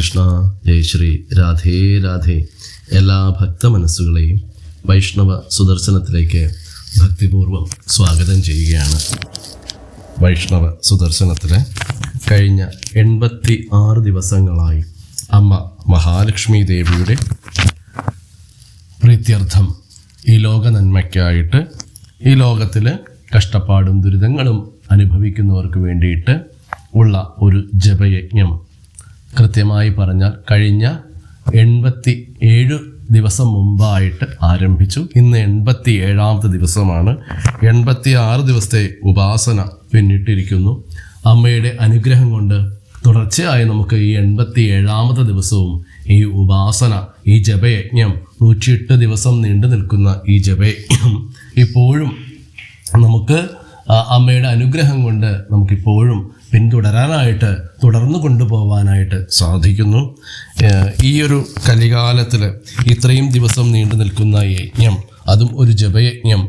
കൃഷ്ണ ജയ് ശ്രീ രാധേ രാധേ. എല്ലാ ഭക്ത മനസ്സുകളെയും വൈഷ്ണവ സുദർശനത്തിലേക്ക് ഭക്തിപൂർവം സ്വാഗതം ചെയ്യുകയാണ്. വൈഷ്ണവ സുദർശനത്തിലെ കഴിഞ്ഞ എൺപത്തി ആറ് ദിവസങ്ങളായി അമ്മ മഹാലക്ഷ്മി ദേവിയുടെ പ്രീത്യർത്ഥം ഈ ലോക നന്മയ്ക്കായിട്ട് ഈ ലോകത്തിൽ കഷ്ടപ്പാടും ദുരിതങ്ങളും അനുഭവിക്കുന്നവർക്ക് വേണ്ടിയിട്ട് ഉള്ള ഒരു ജപയജ്ഞം കൃത്യമായി പറഞ്ഞാൽ കഴിഞ്ഞ എൺപത്തി ഏഴ് ദിവസം മുമ്പായിട്ട് ആരംഭിച്ചു. ഇന്ന് എൺപത്തി ഏഴാമത്തെ ദിവസമാണ്. എൺപത്തി ആറ് ദിവസത്തെ ഉപാസന പിന്നിട്ടിരിക്കുന്നു. അമ്മയുടെ അനുഗ്രഹം കൊണ്ട് തുടർച്ചയായി നമുക്ക് ഈ എൺപത്തി ഏഴാമത്തെ ദിവസവും ഈ ഉപാസന ഈ ജപയജ്ഞം നൂറ്റിയെട്ട് ദിവസം നീണ്ടു നിൽക്കുന്ന ഈ ജപയജ്ഞം ഇപ്പോഴും നമുക്ക് അമ്മയുടെ അനുഗ്രഹം കൊണ്ട് നമുക്കിപ്പോഴും പിന്തുടരാനായിട്ട് തുടർന്നു കൊണ്ടുപോകാനായിട്ട് സാധിക്കുന്നു. ഈ ഒരു കലികാലത്തിൽ ഇത്രയും ദിവസം നീണ്ടു നിൽക്കുന്ന യജ്ഞം അതും ഒരു ജപയജ്ഞം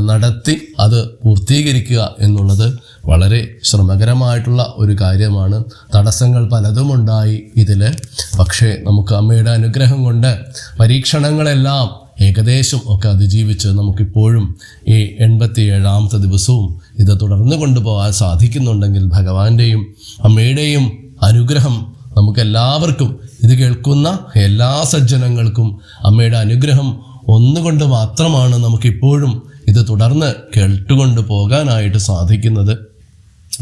നടത്തി അത് പൂർത്തീകരിക്കുക എന്നുള്ളത് വളരെ ശ്രമകരമായിട്ടുള്ള ഒരു കാര്യമാണ്. തടസ്സങ്ങൾ പലതുമുണ്ടായി ഇതിൽ പക്ഷേ നമുക്ക് അമ്മയുടെ അനുഗ്രഹം കൊണ്ട് പരീക്ഷണങ്ങളെല്ലാം ഏകദേശം ഒക്കെ അതിജീവിച്ച് നമുക്കിപ്പോഴും ഈ എൺപത്തി ഏഴാമത്തെ ദിവസവും ഇത് തുടർന്നു കൊണ്ടുപോകാൻ സാധിക്കുന്നുണ്ടെങ്കിൽ ഭഗവാന്റെയും അമ്മയുടെയും അനുഗ്രഹം നമുക്കെല്ലാവർക്കും ഇത് കേൾക്കുന്ന എല്ലാ സജ്ജനങ്ങൾക്കും അമ്മയുടെ അനുഗ്രഹം ഒന്നുകൊണ്ട് മാത്രമാണ് നമുക്കിപ്പോഴും ഇത് തുടർന്ന് കേട്ടുകൊണ്ട് പോകാനായിട്ട് സാധിക്കുന്നത്.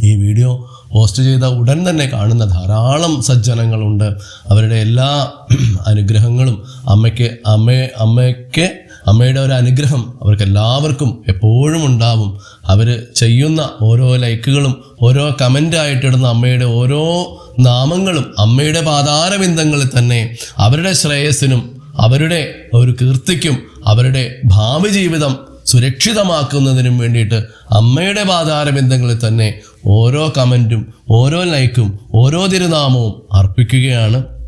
ഈ വീഡിയോ പോസ്റ്റ് ചെയ്ത ഉടൻ തന്നെ കാണുന്ന ധാരാളം സജ്ജനങ്ങളുണ്ട്. അവരുടെ എല്ലാ അനുഗ്രഹങ്ങളും അമ്മയ്ക്ക് അമ്മയെ അമ്മയ്ക്ക് അമ്മയുടെ ഒരു അനുഗ്രഹം അവർക്ക് എല്ലാവർക്കും എപ്പോഴും ഉണ്ടാവും. അവർ ചെയ്യുന്ന ഓരോ ലൈക്കുകളും ഓരോ കമന്റായിട്ടിടുന്ന അമ്മയുടെ ഓരോ നാമങ്ങളും അമ്മയുടെ പാതാരബിന്ദങ്ങളിൽ തന്നെ അവരുടെ ശ്രേയസ്സിനും അവരുടെ ഒരു കീർത്തിക്കും അവരുടെ ഭാവി ജീവിതം സുരക്ഷിതമാക്കുന്നതിനും വേണ്ടിയിട്ട് അമ്മയുടെ പാതാരബന്ധങ്ങളിൽ തന്നെ ഓരോ കമന്റും ഓരോ ലൈക്കും ഓരോ തിരുനാമവും അർപ്പിക്കുകയാണ്.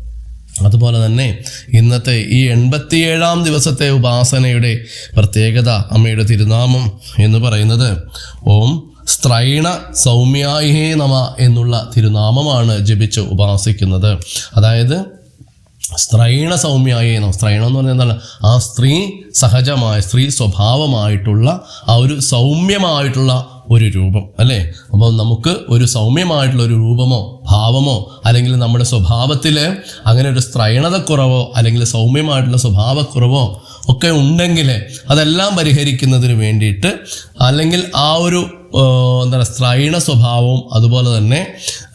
അതുപോലെ തന്നെ ഇന്നത്തെ ഈ എൺപത്തിയേഴാം ദിവസത്തെ ഉപാസനയുടെ പ്രത്യേകത അമ്മയുടെ തിരുനാമം എന്ന് പറയുന്നത് ഓം സ്ത്രൈണ സൗമ്യായേ നമ എന്നുള്ള തിരുനാമമാണ് ജപിച്ച് ഉപാസിക്കുന്നത്. അതായത് സ്ത്രൈണ സൗമ്യായേനോ സ്ത്രൈണം എന്ന് പറഞ്ഞാൽ എന്താണ്? ആ സ്ത്രീ സഹജമായ സ്ത്രീ സ്വഭാവമായിട്ടുള്ള ആ ഒരു സൗമ്യമായിട്ടുള്ള ഒരു രൂപം അല്ലേ? അപ്പോൾ നമുക്ക് ഒരു സൗമ്യമായിട്ടുള്ള ഒരു രൂപമോ ഭാവമോ അല്ലെങ്കിൽ നമ്മുടെ സ്വഭാവത്തിൽ അങ്ങനെ ഒരു സ്ത്രൈണതക്കുറവോ അല്ലെങ്കിൽ സൗമ്യമായിട്ടുള്ള സ്വഭാവക്കുറവോ ഒക്കെ ഉണ്ടെങ്കിൽ അതെല്ലാം പരിഹരിക്കുന്നതിന് വേണ്ടിയിട്ട് അല്ലെങ്കിൽ ആ ഒരു എന്താണ് സ്ത്രൈണ സ്വഭാവവും അതുപോലെ തന്നെ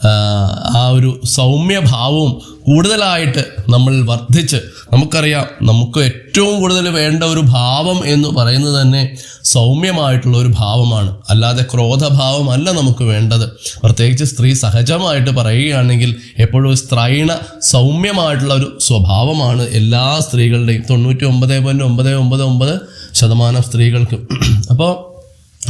ആ, ഒരു സൗമ്യഭാവവും കൂടുതലായിട്ട് നമ്മൾ വർദ്ധിച്ച് നമുക്കറിയാം നമുക്ക് ഏറ്റവും കൂടുതൽ വേണ്ട ഒരു ഭാവം എന്ന് പറയുന്നത് തന്നെ സൗമ്യമായിട്ടുള്ള ഒരു ഭാവമാണ്. അല്ലാതെ ക്രോധഭാവമല്ല നമുക്ക് വേണ്ടത്. പ്രത്യേകിച്ച് സ്ത്രീ സഹജമായിട്ട് പറയുകയാണെങ്കിൽ എപ്പോഴും സ്ത്രൈണ സൗമ്യമായിട്ടുള്ള ഒരു സ്വഭാവമാണ് എല്ലാ സ്ത്രീകളുടെയും. തൊണ്ണൂറ്റി ഒമ്പത് പോയിന്റ് ഒമ്പത് ഒമ്പത് ഒമ്പത് ശതമാനം സ്ത്രീകൾക്കും. അപ്പോൾ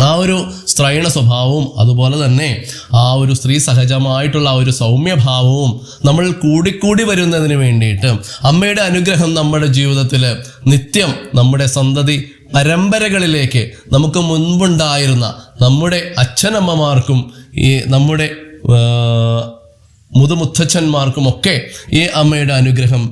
ആ ഒരു സ്ത്രൈണ സ്വഭാവവും അതുപോലെ തന്നെ ആ ഒരു സ്ത്രീ സഹജമായിട്ടുള്ള ആ ഒരു സൗമ്യഭാവവും നമ്മൾ കൂടിക്കൂടി വരുന്നതിന് വേണ്ടിയിട്ട് അമ്മയുടെ അനുഗ്രഹം നമ്മുടെ ജീവിതത്തിൽ നിത്യം നമ്മുടെ സന്തതി പരമ്പരകളിലേക്ക് നമുക്ക് മുൻപുണ്ടായിരുന്ന നമ്മുടെ അച്ഛനമ്മമാർക്കും ഈ നമ്മുടെ മുതുമുത്തച്ഛന്മാർക്കുമൊക്കെ ഈ അമ്മയുടെ അനുഗ്രഹം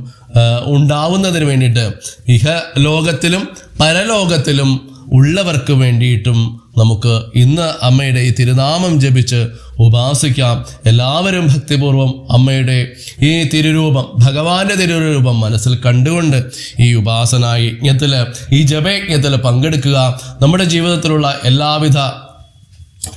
ഉണ്ടാവുന്നതിന് വേണ്ടിയിട്ട് ഇഹ ലോകത്തിലും പരലോകത്തിലും ഉള്ളവർക്ക് വേണ്ടിയിട്ടും നമുക്ക് ഇന്ന് അമ്മയുടെ ഈ തിരുനാമം ജപിച്ച് ഉപാസിക്കാം. എല്ലാവരും ഭക്തിപൂർവം അമ്മയുടെ ഈ തിരുരൂപം ഭഗവാന്റെ തിരുരൂപം മനസ്സിൽ കണ്ടുകൊണ്ട് ഈ ഉപാസന യജ്ഞത്തിൽ ഈ ജപയജ്ഞത്തിൽ പങ്കെടുക്കുക. നമ്മുടെ ജീവിതത്തിലുള്ള എല്ലാവിധ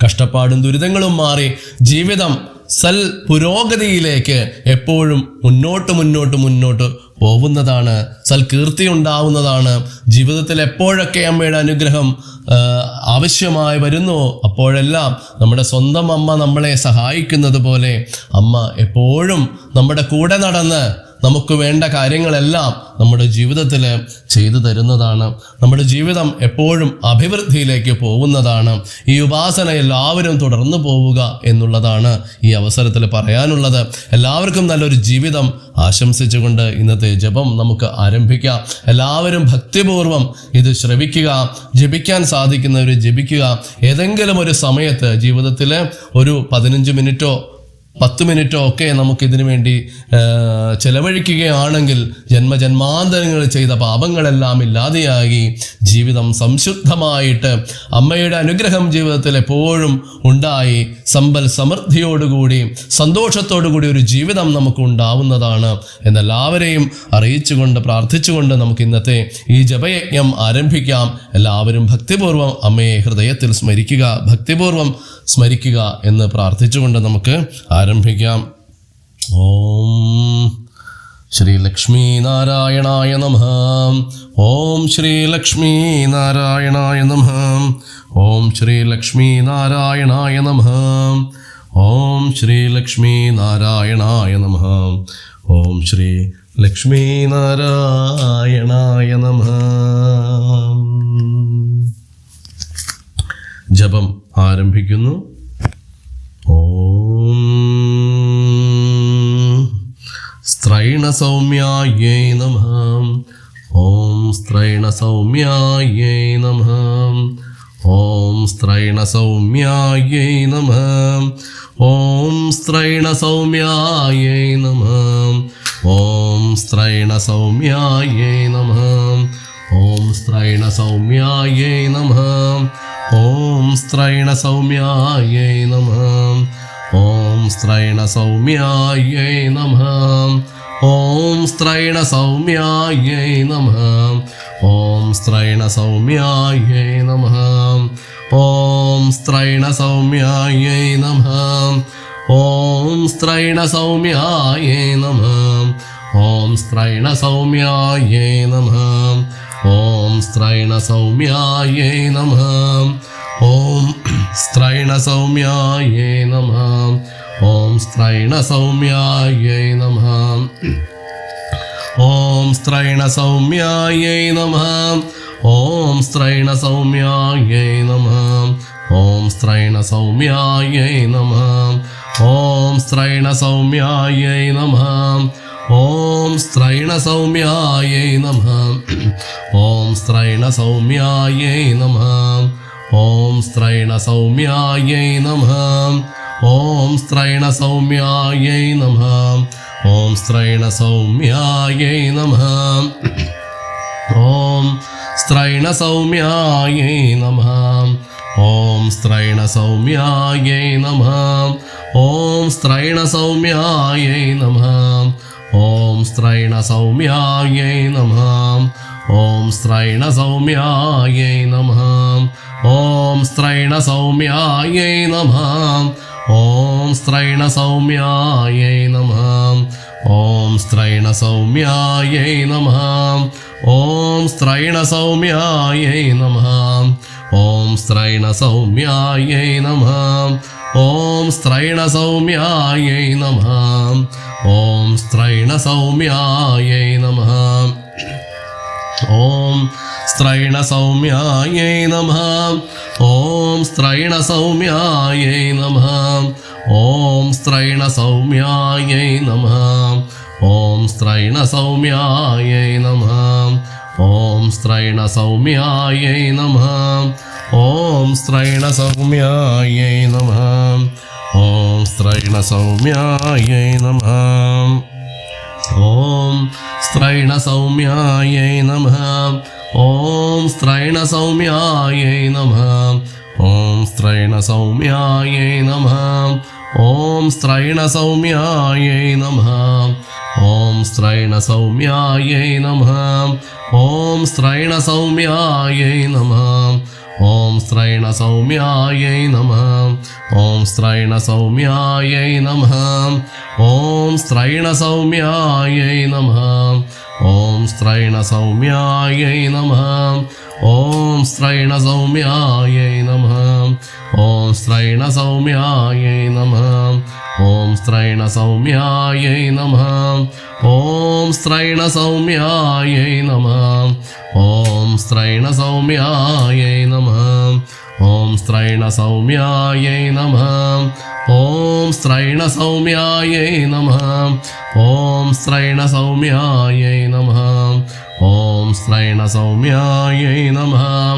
കഷ്ടപ്പാടും ദുരിതങ്ങളും മാറി ജീവിതം സൽ പുരോഗതിയിലേക്ക് എപ്പോഴും മുന്നോട്ട് മുന്നോട്ട് മുന്നോട്ട് പോകുന്നതാണ്. സൽകീർത്തി ഉണ്ടാവുന്നതാണ്. ജീവിതത്തിൽ എപ്പോഴൊക്കെ അമ്മയുടെ അനുഗ്രഹം ആവശ്യമായി വരുന്നു അപ്പോഴെല്ലാം നമ്മുടെ സ്വന്തം അമ്മ നമ്മളെ സഹായിക്കുന്നത് പോലെ അമ്മ എപ്പോഴും നമ്മുടെ കൂടെ നടന്ന് നമുക്ക് വേണ്ട കാര്യങ്ങളെല്ലാം നമ്മുടെ ജീവിതത്തിൽ ചെയ്തു തരുന്നതാണ്. നമ്മുടെ ജീവിതം എപ്പോഴും അഭിവൃദ്ധിയിലേക്ക് പോകുന്നതാണ്. ഈ ഉപാസന എല്ലാവരും തുടർന്നു പോവുക എന്നുള്ളതാണ് ഈ അവസരത്തിൽ പറയാനുള്ളത്. എല്ലാവർക്കും നല്ലൊരു ജീവിതം ആശംസിച്ചുകൊണ്ട് ഇന്നത്തെ ജപം നമുക്ക് ആരംഭിക്കാം. എല്ലാവരും ഭക്തിപൂർവം ഇത് ശ്രവിക്കുക ജപിക്കാൻ സാധിക്കുന്നവർ ജപിക്കുക. ഏതെങ്കിലും ഒരു സമയത്ത് ജീവിതത്തിൽ ഒരു പതിനഞ്ച് മിനിറ്റോ പത്ത് മിനിറ്റോ ഒക്കെ നമുക്കിതിനു വേണ്ടി ചെലവഴിക്കുകയാണെങ്കിൽ ജന്മജന്മാന്തരങ്ങൾ ചെയ്ത പാപങ്ങളെല്ലാം ഇല്ലാതെയായി ജീവിതം സംശുദ്ധമായിട്ട് അമ്മയുടെ അനുഗ്രഹം ജീവിതത്തിൽ എപ്പോഴും ഉണ്ടായി. സമ്പൽ സമൃദ്ധിയോടുകൂടി സന്തോഷത്തോടുകൂടി ഒരു ജീവിതം നമുക്ക് ഉണ്ടാവുന്നതാണ് എന്നെല്ലാവരെയും അറിയിച്ചുകൊണ്ട് പ്രാർത്ഥിച്ചുകൊണ്ട് നമുക്ക് ഇന്നത്തെ ഈ ജപയജ്ഞം ആരംഭിക്കാം. എല്ലാവരും ഭക്തിപൂർവം അമ്മയെ ഹൃദയത്തിൽ സ്മരിക്കുക ഭക്തിപൂർവം സ്മരിക്കുക എന്ന് പ്രാർത്ഥിച്ചുകൊണ്ട് നമുക്ക് ആരംഭിക്കാം. ഓം ശ്രീ ലക്ഷ്മീ നാരായണായ നമ. ഓം ശ്രീ ലക്ഷ്മീ നാരായണായ നമ. ഓം ശ്രീ ലക്ഷ്മീ നാരായണായ നമ. ഓം ശ്രീ ലക്ഷ്മീ നാരായണായ നമ. ഓം ശ്രീ ലക്ഷ്മീ നാരായണായ നമ. ജപം ആരംഭിക്കുന്നു. സ്ത്രൈണസൗമ്യായൈ നമ. ഓം സ്ത്രൈണസൗമ്യായൈ നമ. ഓം സ്ത്രൈണസൗമ്യായൈ നമ. ഓം സ്ത്രൈണസൗമ്യായൈ നമ. ഓം സ്ത്രൈണസൗമ്യായൈ നമ. ഓം സ്ത്രൈണസൗമ്യായൈ നമ. ഓം സ്ത്രൈണസൗമ്യായൈ നമ. ഓം സ്ത്രൈണസൗമ്യായൈ നമ. ഓം സ്ത്രൈണ സൗമ്യായൈ നമഃ. ഓം സ്ത്രൈണ സൗമ്യായൈ നമഃ. ഓം സ്ത്രൈണ സൗമ്യായൈ നമഃ. ഓം സ്ത്രൈണ സൗമ്യായൈ നമഃ. ഓം സ്ത്രൈണ സൗമ്യായൈ നമഃ. ഓം സ്ത്രൈണ സൗമ്യായൈ നമഃ. ഓം സ്ത്രൈണ സൗമ്യായൈ നമഃ. ഓം സ്ത്രൈണസൗമ്യായൈ നമ. ഓം സ്ത്രൈണസൗമ്യായൈ നമ. ഓം സ്ത്രൈണസൗമ്യായൈ നമ. ഓം സ്ത്രൈണസൗമ്യായൈ നമ. ഓം സ്ത്രൈണസൗമ്യായൈ നമ. ഓം സ്ത്രൈണസൗമ്യായൈ നമ. ഓം സ്ത്രൈണസൗമ്യായൈ നമ. ഓം സ്ത്രൈണസൗമ്യായൈ നമ. ഓം സ്ത്രൈണ സൗമ്യായൈ നമ. ഓം സ്ത്രൈണ സൗമ്യായൈ നമ. ഓം സ്ത്രൈണ സൗമ്യായൈ നമ. ഓം സ്ത്രൈണ സൗമ്യായൈ നമ. ഓം സ്ത്രൈണ സൗമ്യായൈ നമ. ഓം സ്ത്രൈണ സൗമ്യായൈ നമ. ഓം സ്ത്രൈണ സൗമ്യായൈ നമ. ഓം സ്ത്രൈണ സൗമ്യായൈ നമ. ഓം സ്ത്രൈണ സൗമ്യായൈ നമ. ഓം സ്ത്രൈണ സൗമ്യായൈ നമ. ഓം സ്ത്രൈണ സൗമ്യായൈ നമ. ഓം സ്ത്രൈണ സൗമ്യായൈ നമ. ഓം സ്ത്രൈണ സൗമ്യായൈ നമ. ഓം സ്ത്രൈണ സൗമ്യായൈ നമ. ഓം സ്ത്രൈണ സൗമ്യായൈ നമ. ഓം സ്ത്രൈണ സൗമ്യായൈ നമ. ഓം സ്ത്രൈണ സൗമ്യായൈ നമ. ഓം സ്ത്രൈണ സൗമ്യായൈ നമ. ഓം സ്ത്രൈണ സൗമ്യായൈ നമ. ഓം സ്ത്രൈണ സൗമ്യായൈ നമ. ഓം സ്ത്രൈണ സൗമ്യായൈ നമ. ഓം സ്ത്രൈണ സൗമ്യായൈ നമ. ഓം സ്ത്രൈണ സൗമ്യായൈ നമ. ഓം സ്ത്രൈണ സൗമ്യായൈ നമ. ഓം സ്ത്രൈണ സൗമ്യായൈ നമ. ഓം സ്ത്രൈണ സൗമ്യായൈ നമ. ഓം സ്ത്രൈണ സൗമ്യായൈ നമ. ॐ स्त्रैण सौम्यायै नमः। ॐ स्त्रैण सौम्यायै नमः। ॐ स्त्रैण सौम्यायै नमः। ॐ स्त्रैणसौम्यायै नमः। ॐ स्त्रैणसौम्यायै नमः। ॐ स्त्रैणसौम्यायै नमः। ॐ स्त्रैणसौम्यायै नमः। ॐ स्त्रैणसौम्यायै नमः। ॐ स्त्रैणसौम्यायै नमः। ॐ स्त्रैणसौम्यायै नमः। ॐ स्त्रैणसौम्यायै नमः। ॐ स्त्रैणसौम्यायै नमः। ॐ स्त्रैणसौम्यायै नमः।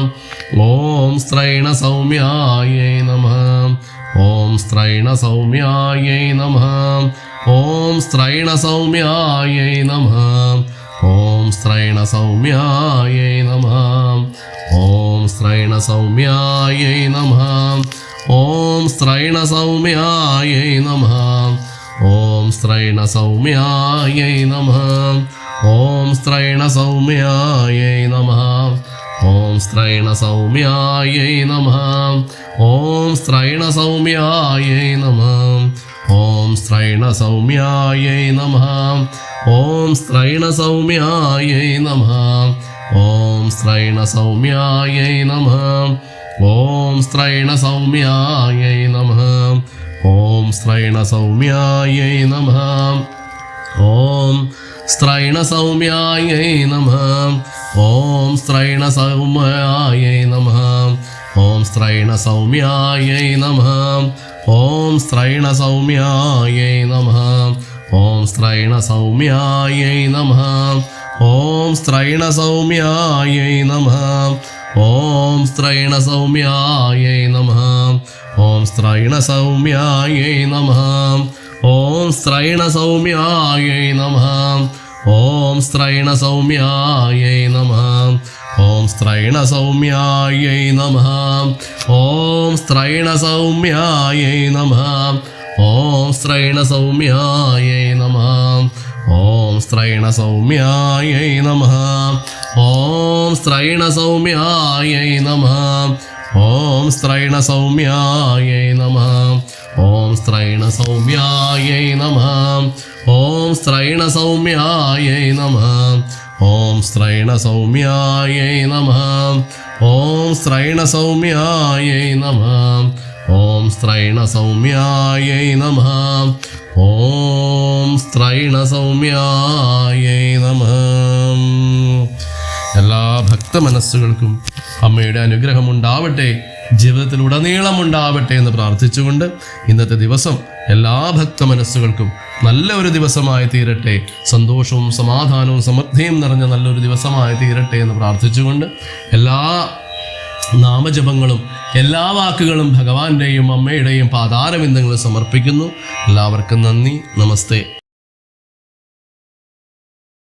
ॐ स्त्रैणसौम्यायै नमः। ॐ स्त्रैणसौम्यायै नमः। ॐ स्त्रैणसौम्यायै नमः। ഓം സ്ത്രൈണ സൗമ്യായൈ നമ. ഓം സ്ത്രൈണ സൗമ്യായൈ നമ. ഓം സ്ത്രൈണ സൗമ്യായൈ നമ. ഓം സ്ത്രൈണ സൗമ്യായൈ നമ. ഓം സ്ത്രൈണ സൗമ്യായൈ നമ. ഓം സ്ത്രൈണ സൗമ്യായൈ നമ. ഓം സ്ത്രൈണ സൗമ്യായൈ നമ. ഓം സ്ത്രൈണ സൗമ്യായൈ നമ. ഓം ശ്രൈണ സൗമ്യായൈ നമ. ഓം ശ്രൈണ സൗമ്യായൈ നമ. ഓം ശ്രൈണ സൗമ്യായൈ നമ. ഓം ശ്രൈണ സൗമ്യായൈ നമ. ഓം സ്ത്രൈണ സൗമ്യായൈ നമ. ഓം സ്ത്രൈണ സൗമ്യായൈ നമ. ഓം സ്ത്രൈണ സൗമ്യായൈ നമ. ഓം സ്ത്രൈണ സൗമ്യായൈ നമ. ഓം സ്ത്രൈണ സൗമ്യായൈ നമ. ഓം സ്ത്രൈണ സൗമ്യായൈ നമ. ഓം സ്ത്രൈണ സൗമ്യായൈ നമ. ഓം സ്ത്രൈണ സൗമ്യായൈ നമ. ഓം സ്ത്രൈണ സൗമ്യായൈ നമ. ഓം സ്ത്രൈണ സൗമ്യായൈ നമ. ഓം സ്ത്രൈണ സൗമ്യായൈ നമ. ഓം സ്ത്രൈണ സൗമ്യായൈ നമ. ഓം സ്ത്രൈണ സൗമ്യായൈ നമ. ഓം സ്ത്രൈണ സൗമ്യായൈ നമ. ഓം സ്ത്രൈണ സൗമ്യായൈ നമ. ഓം സ്ത്രൈണ സൗമ്യായൈ നമ. ഓം സ്ത്രൈണ സൗമ്യായൈ നമ. ഓം സ്ത്രൈണ സൗമ്യായൈ നമ. ഓം സ്ത്രൈണ സൗമ്യായൈ നമ. ഓം സ്ത്രൈണ സൗമ്യായൈ നമ. ഓം സ്ത്രൈണ സൗമ്യായൈ നമ. ഓം സ്ത്രൈണ സൗമ്യായൈ നമ. എല്ലാ ഭക്ത മനസ്സുകൾക്കും അമ്മയുടെ അനുഗ്രഹം ഉണ്ടാവട്ടെ ജീവിതത്തിൽ ഉടനീളം ഉണ്ടാവട്ടെ എന്ന് പ്രാർത്ഥിച്ചുകൊണ്ട് ഇന്നത്തെ ദിവസം എല്ലാ ഭക്ത മനസ്സുകൾക്കും നല്ല ഒരു ദിവസമായി തീരട്ടെ. സന്തോഷവും സമാധാനവും സമൃദ്ധിയും നിറഞ്ഞ നല്ലൊരു ദിവസമായി തീരട്ടെ എന്ന് പ്രാർത്ഥിച്ചുകൊണ്ട് എല്ലാ നാമജപങ്ങളും എല്ലാ വാക്കുകളും ഭഗവാന്റെയും അമ്മയുടെയും പാതാരബിന്ദങ്ങളും സമർപ്പിക്കുന്നു. എല്ലാവർക്കും നന്ദി. നമസ്തേ.